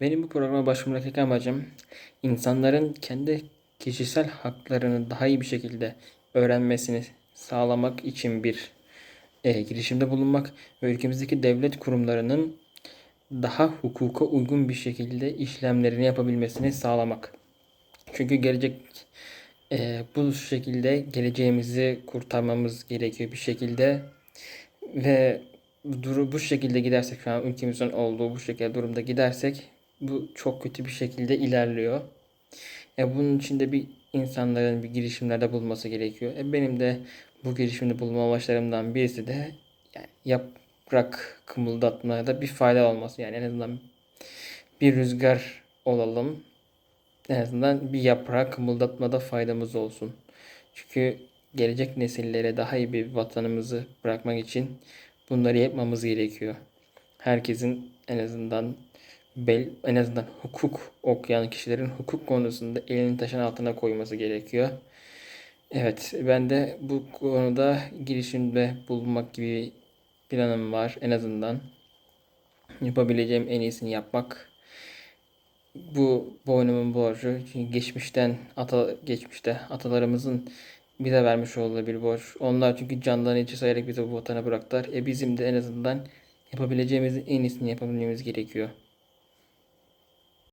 Benim bu programa başvurmadaki amacım insanların kendi kişisel haklarını daha iyi bir şekilde öğrenmesini sağlamak için bir e, girişimde bulunmak ve ülkemizdeki devlet kurumlarının daha hukuka uygun bir şekilde işlemlerini yapabilmesini sağlamak. Çünkü gelecek e, bu şekilde geleceğimizi kurtarmamız gerekiyor bir şekilde ve duru bu şekilde gidersek şu an ülkemizin olduğu bu şekilde durumda gidersek bu çok kötü bir şekilde ilerliyor. E bunun için de bir insanların bir girişimlerde bulunması gerekiyor. E benim de bu girişimde bulunma amaçlarımdan birisi de yani yaprak kımıldatmaya da bir fayda olması. Yani en azından bir rüzgar olalım. En azından bir yaprağı kımıldatmada faydamız olsun. Çünkü gelecek nesillere daha iyi bir vatanımızı bırakmak için bunları yapmamız gerekiyor. Herkesin en azından bel, en azından hukuk okuyan kişilerin hukuk konusunda elini taşın altına koyması gerekiyor. Evet, ben de bu konuda girişimde bulunmak gibi planım var en azından. Yapabileceğim en iyisini yapmak. Bu boynumun borcu. Çünkü geçmişten ata geçmişte atalarımızın bize vermiş olduğu bir borç. Onlar çünkü canlarını içi sayarak bizi bu vatana bıraktılar. E bizim de en azından yapabileceğimizin en iyisini yapabilmemiz gerekiyor.